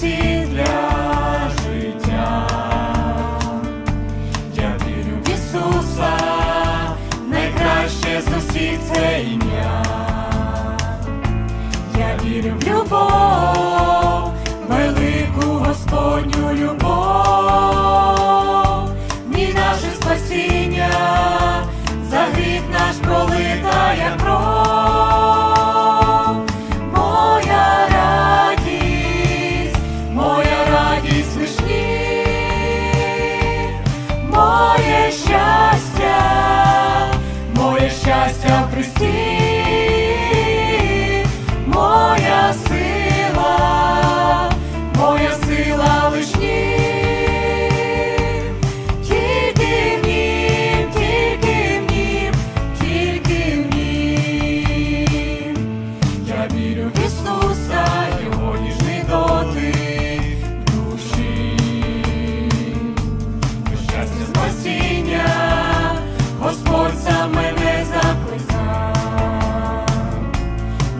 сенсі. Я вірю в Ісуса, найкраще з усіх. Я вірю в любов. receive.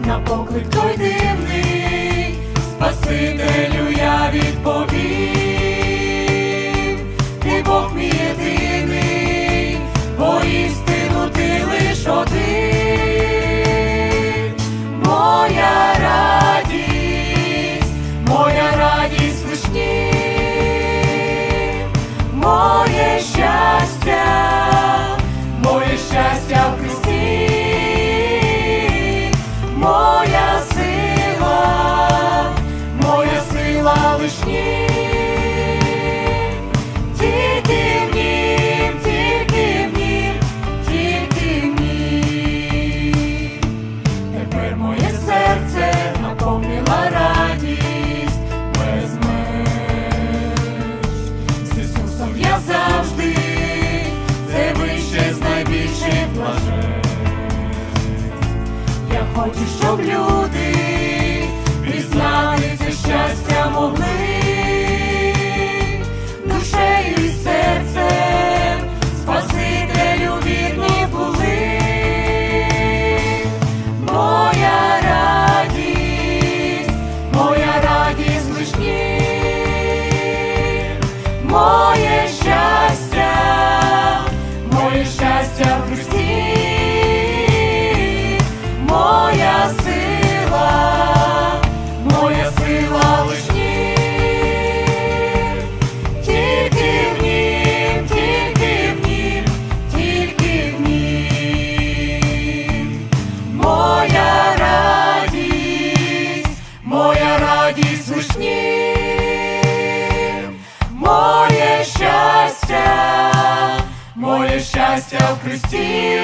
на поклик той дивний, Спасителю я відповім. Радість без меж. З Ісусом я завжди, це вище з найбільших. Я хочу, щоб люди пізнали це щастя могли. moje щастя в Христі.